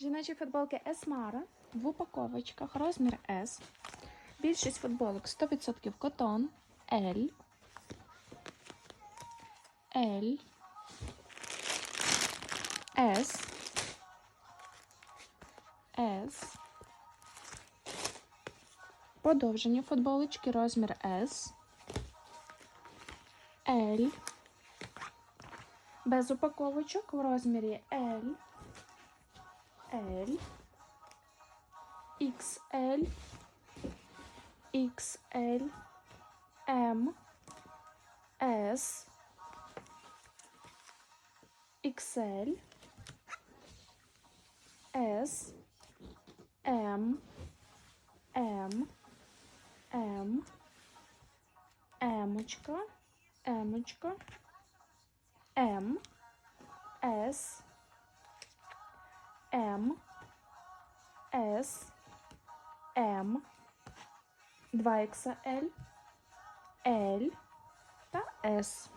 Жіночі футболки Esmara в упаковочках, розмір S. Більшість футболок 100% котон, L, L, S, S. Подовжені футболочки, розмір S, L. Без упаковочок в розмірі L. L, XL, XL, M, S, XL, S, M, M, M, Емочка, Емочка, М, С, М, С, М, 2XL, L та S.